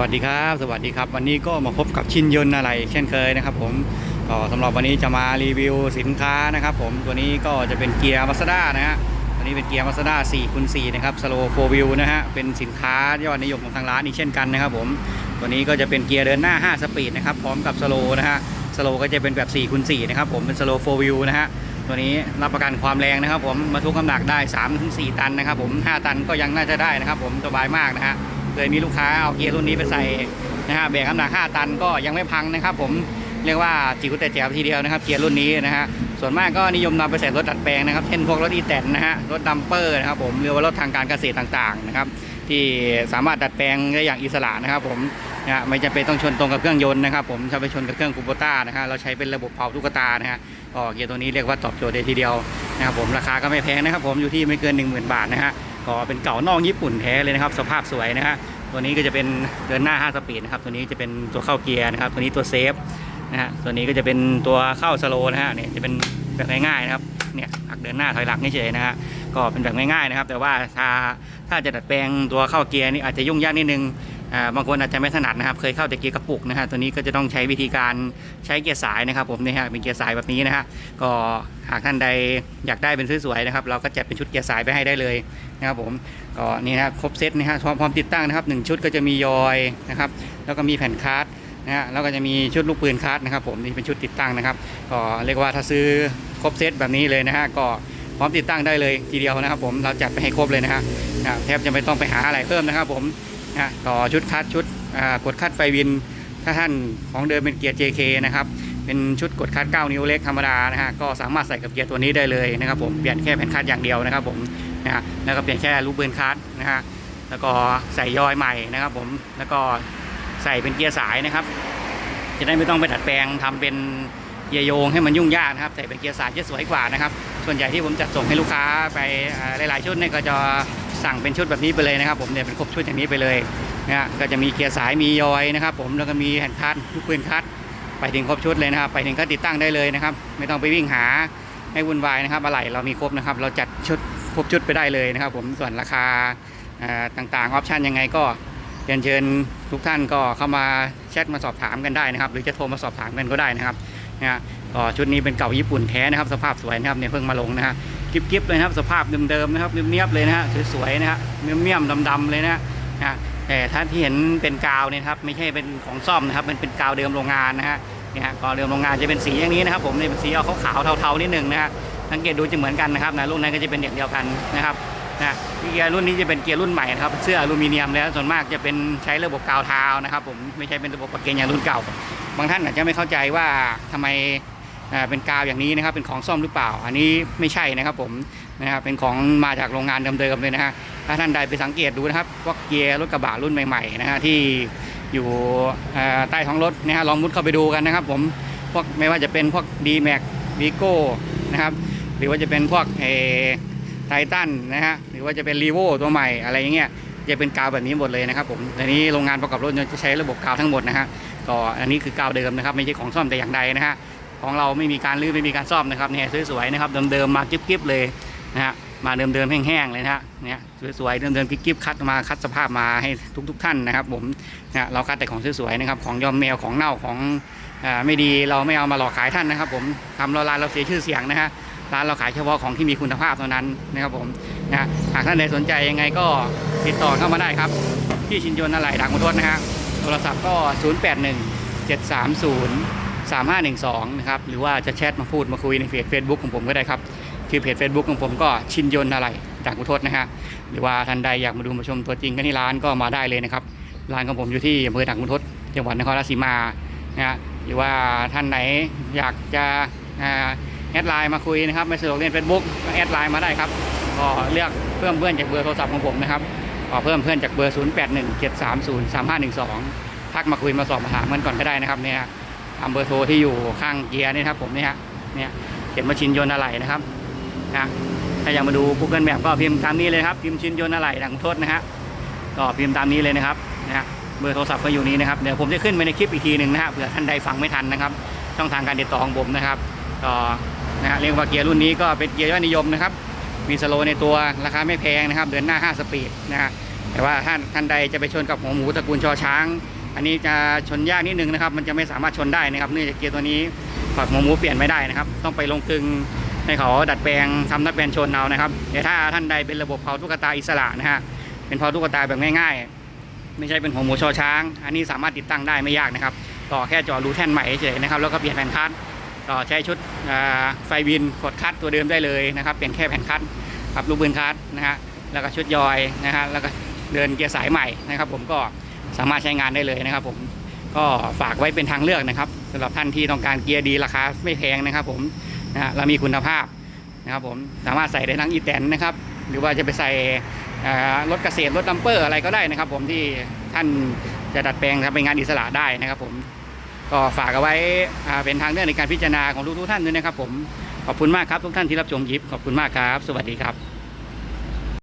วัสดีครับ สวัสดีครับ วันนี้ก็มาพบกับชินยนต์อะไร เช่นเคยนะครับ ผมก็สำหรับวันนี้จะมารีวิวสินค้านะครับ ผมตัวนี้ก็จะเป็นเกียร์มาสด้านะฮะตัวนี้เป็นเกียร์มาสด้า4คูณ4นะครับสโลโฟวิวนะฮะเป็นสินค้ายอดนิยมของทางร้านอีกเช่นกันนะครับ ผมตัวนี้ก็จะเป็นเกียร์เดินหน้า 5 สปีดนะครับพร้อมกับสโลนะฮะสโลก็จะเป็นแบบ4คูณ4นะครับผมเป็นสโลโฟวิวนะฮะตัวนี้รับประกันความแรงนะครับ ผมบรรทุกน้ำหนักได้3-4ตันนะครับ ผม5ตันก็ยังน่าจะได้นะครับ ผมสบายมากนะฮะ เคยมีลูกค้าเอาเกียร์รุ่นนี้ไปใส่นะฮะแบกน้ำหนัก 5 ตันก็ยังไม่พังนะครับ ผมเรียกว่าจิ๋วแต่แจ๋วทีเดียวนะครับ เกียร์รุ่นนี้นะฮะส่วนมากก็นิยมนำไปใส่รถดัดแปลงนะครับเช่นพวกรถอีแตนนะฮะรถดัมเปอร์นะครับผมหรือว่ารถทางการเกษตรต่างๆนะครับที่สามารถดัดแปลงได้อย่างอิสระนะครับ ผมนะฮะไม่จำเป็นต้องชนตรงกับเครื่องยนต์นะครับ ผมจะไปชนกับเครื่องคูโบต้านะฮะเราใช้เป็นระบบเผาตุ๊กตานะฮะก็เกียร์ตัวนี้เรียกว่าตอบโจทย์ได้ทีเดียวนะครับผมราคาก็ไม่แพงนะครับ ผมอยู่ที่ไม่เกิน 10,000 บาทนะฮะ ก็เป็นเก่านอกญี่ปุ่นแท้เลยนะครับ สภาพสวยนะฮะตัวนี้ก็จะเป็นเดินหน้า 5 สปีดนะครับ ตัวนี้จะเป็นตัวเข้าเกียร์นะครับ ตัวนี้ตัวเซฟนะฮะตัวนี้ก็จะเป็นตัวเข้าสโลนะฮะเนี่ยจะเป็นแบบง่ายๆนะครับเนี่ยหักเดินหน้าถอยหลังเฉยๆนะฮะก็เป็นแบบง่ายๆนะครับ แต่ว่าถ้าถ้าจะดัดแปลงตัวเข้าเกียร์นี่อาจจะยุ่งยากนิดนึง บางคนอาจจะไม่ถนัดนะครับ เคยเข้าแต่เกียร์กระปุกนะฮะตัวนี้ก็จะต้องใช้วิธีการใช้เกียร์สายนะครับ ผมเนี่ยฮะเป็นเกียร์สายแบบนี้นะฮะก็หากท่านใดอยากได้เป็นสวยๆนะครับ เราก็จัดเป็นชุดเกียร์สายไปให้ได้เลยนะครับผมก็นี่นะครับครบเซตนะฮะพร้อมติดตั้งนะครับหนึ่งชุดก็จะมียอยนะครับ แล้วก็มีแผ่นคาร์ดนะฮะแล้วก็จะมีชุดลูกปืนคาร์ดนะครับ ผมนี่เป็นชุดติดตั้งนะครับก็เรียกว่าถ้าซื้อครบเซตแบบนี้เลยนะฮะก็พร้อมติดตั้งได้เลยทีเดียวนะครับ ผมเราจัดไปให้ครบเลยนะฮะแทบจะไม่ต้องไปหาอะไรเพิ่มนะครับ ผม นะต่อชุดคัดชุดกดคัดไฟวิน ถ้าท่านของเดิมเป็นเกียร์ JK นะครับเป็นชุดกดคัด 9 นิ้วเล็กธรรมดานะฮะก็สามารถใส่กับเกียร์ตัวนี้ได้เลยนะครับผมเปลี่ยนแค่แผ่นคัดอย่างเดียวนะครับผมนะฮะแล้วก็เปลี่ยนแค่ลูกปืนคัสนะฮะแล้วก็ใส่ยอยใหม่นะครับผมแล้วก็ใส่เป็นเกียร์สายนะครับ จะได้ไม่ต้องไปดัดแปลงทำเป็นเกียร์โยงให้มันยุ่งยากนะครับใส่เป็นเกียร์สายจะสวยกว่านะครับ ส่วนใหญ่ที่ผมจัดส่งให้ลูกค้าไปหลายๆชุดเนี่ยก็จะ สั่งเป็นชุดแบบนี้ไปเลยนะครับผมเนี่ยเป็นครบชุดอย่างนี้ไปเลยนะก็จะมีเกียร์สายมียอยนะครับ ผมแล้วก็มีแผ่นคัสลูกปืนคัสไปถึงครบชุดเลยนะครับ ไปถึงก็ติดตั้งได้เลยนะครับ ไม่ต้องไปวิ่งหาให้วุ่นวายนะครับอะไรเรามีครบนะครับ เราจัดชุดครบชุดไปได้เลยนะครับ ผมส่วนราคาต่างๆออปชันยังไงก็เรียนเชิญทุกท่านก็เข้ามาแชทมาสอบถามกันได้นะครับ หรือจะโทรมาสอบถามกันก็ได้นะครับนะฮะก็ชุดนี้เป็นเก่าญี่ปุ่นแท้นะครับ สภาพสวยนะครับเนี่ยเพิ่งมาลงนะฮะ กิบๆเลยนะครับ สภาพเดิมๆนะครับเนียบๆเลยนะฮะสวยๆนะฮะเมี่ยมๆดำๆเลยนะฮะนะแต่ถ้าที่เห็นเป็นกาวเนี่ยครับไม่ใช่เป็นของซ่อมนะครับมันเป็นกาวเดิมโรงงานนะฮะเนี่ยฮะกาวเดิมโรงงานจะเป็นสีอย่างนี้นะครับ ผมเนี่ยเป็นสีออกขาวๆเทาๆนิดหนึงนะฮะสังเกตดูจะเหมือนกันนะครับนะรุ่นนั้นก็จะเป็นอย่างเดียวกันนะครับนะเกียร์รุ่นนี้จะเป็นเกียร์รุ่นใหม่นะครับเสื้ออลูมิเนียมแล้วส่วนมากจะเป็นใช้ระบบกาวเท้านะครับ ผมไม่ใช่เป็นระบบประเกนอย่างรุ่นเก่า บางท่านอาจจะไม่เข้าใจว่าทำไม เป็นกาวอย่างนี้นะครับ เป็นของซ่อมหรือเปล่า อันนี้ไม่ใช่นะครับผมนะครับเป็นของมาจากโรงงานเดิมๆเลยนะฮะถ้าท่านใดไปสังเกตดูนะครับพวกเกียร์รถกระบะรุ่นใหม่ๆนะฮะที่อยู่ใต้ท้องรถนะฮะลองมุดเข้าไปดูกันนะครับ ผมพวกไม่ว่าจะเป็นพวก d m a x v i g o นะครับหรือว่าจะเป็นพวกเอไททันนะฮะหรือว่าจะเป็นรีโวตัวใหม่อะไรอย่างเงี้ยจะเป็นกาวแบบนี้หมดเลยนะครับผมอันนี้โรงงานประกอบรถยนต์จะใช้ระบบกาวทั้งหมดนะฮะก็อันนี้คือกาวเดิมนะครับ ไม่ใช่ของซ่อมแต่อย่างใดนะฮะ ของเราไม่มีการลื้อไม่มีการซ่อมนะครับเนี่ยสวยๆนะครับเดิมๆมากิ๊บๆเลยนะฮะมาเดิมๆแห้งๆเลยนะฮะเนี่ยสวยๆเดิมๆกิ๊บๆคัดมาคัดสภาพมาให้ทุก ๆ ท่านนะครับ ผมนะเราคัดแต่ของสวยๆนะครับ ของยอมแมวของเน่าของอ่าไม่ดีเราไม่เอามาหลอกขายท่านนะครับ ผมทำเราร้านเราเสียชื่อเสียงนะฮะร้านเราขายเฉพาะของที่มีคุณภาพเท่านั้นนะครับผมนะหากท่านใดสนใจยังไงก็ติดต่อเข้ามาได้ครับ ที่ชินยนต์อะไหลดังมุทศนะฮะโทรศัพท์ก็ 081 730 3512 นะครับ หรือว่าจะแชทมาพูดมาคุยในเพจ Facebook ของผมก็ได้ครับ คือเพจ Facebook ของผมก็ชินยนอะไหล่ดังมุทศนะฮะหรือว่าท่านใดอยากมาดูมาชมตัวจริงกันที่ร้านก็มาได้เลยนะครับ ร้านของผมอยู่ที่อำเภอดังมุทศจังหวัดนครราชสีมานะฮะหรือว่าท่านไหนอยากจะแอดไลน์มาคุยนะครับไม่สะดวกเล่นเฟซบุ๊กก็แอดไลน์มาได้ครับก็เลือกเพิ่มเพื่อนจากเบอร์โทรศัพท์ของผมนะครับก็เพิ่มเพื่อนจากเบอร์ 0 8 1 7 3 0 3 5 1 2 ทักมาคุยมาสอบมาถามกันก่อนก็ได้นะครับเนี่ย ตามเบอร์โทรที่อยู่ข้างเกียร์นี่ครับผมเนี่ยฮะเนี่ยเขียนว่าชินยนต์อะไรนะครับนะถ้าอยากมาดู Google Map ก็พิมพ์ตามนี้เลยครับพิมพ์ชินยนต์อะไรดังโทษนะฮะก็พิมพ์ตามนี้เลยนะครับนะเบอร์โทรศัพท์ก็อยู่นี้นะครับเดี๋ยวผมจะขึ้นไปในคลิปอีกทีหนึ่งนะฮะเผื่อท่านใดฟังไม่ทันนะครับ ช่องทางการติดต่อของผมนะครับก็นะฮะเรียกว่าเกียร์รุ่นนี้ก็เป็นเกียร์ยอดนิยมนะครับมีสโลว์ในตัวราคาไม่แพงนะครับ เดินหน้า 5 สปีดนะฮะแต่ว่าท่านท่านใดจะไปชนกับหัวหมูตระกูลชอช้าง อันนี้จะชนยากนิดนึงนะครับ มันจะไม่สามารถชนได้นะครับ เนื่องจากเกียร์ตัวนี้ฝักหัวหมูเปลี่ยนไม่ได้นะครับ ต้องไปลงกึงให้เขาดัดแปลงทำดัดแปลงชนเอานะครับแต่ถ้าท่านใดเป็นระบบเผาตุ๊กตาอิสระนะฮะ เป็นเผาตุ๊กตาแบบง่ายๆ ไม่ใช่เป็นหัวหมูชอช้าง อันนี้สามารถติดตั้งได้ไม่ยากนะครับ ต่อแค่จอรูแท่นใหม่เฉยนะครับ แล้วก็เปลี่ยนแผ่นคัดต่อใช้ชุดไฟวินกดคัดตัวเดิมได้เลยนะครับ เปลี่ยนแค่แผ่นคัดกับลูกปืนคัดนะฮะ แล้วก็ชุดยอยนะฮะ แล้วก็เดินเกียร์สายใหม่นะครับ ผมก็ สามารถใช้งานได้เลยนะครับ ผมก็ฝากไว้เป็นทางเลือกนะครับสำหรับท่านที่ต้องการเกียร์ดีราคาไม่แพงนะครับ ผมนะฮะและมีคุณภาพนะครับ ผมสามารถใส่ได้ทั้งอีแตนนะครับ หรือว่าจะไปใส่รถเกษตรรถดัมเปอร์อะไรก็ได้นะครับ ผมที่ท่านจะดัดแปลงทำเป็นงานอิสระได้นะครับ ผมก็ฝากเอาไว้เป็นทางเลือกในการพิจารณาของทุกๆท่านด้วยนะครับ ผมขอบคุณมากครับทุกท่านที่รับชมยิปขอบคุณมากครับ สวัสดีครับ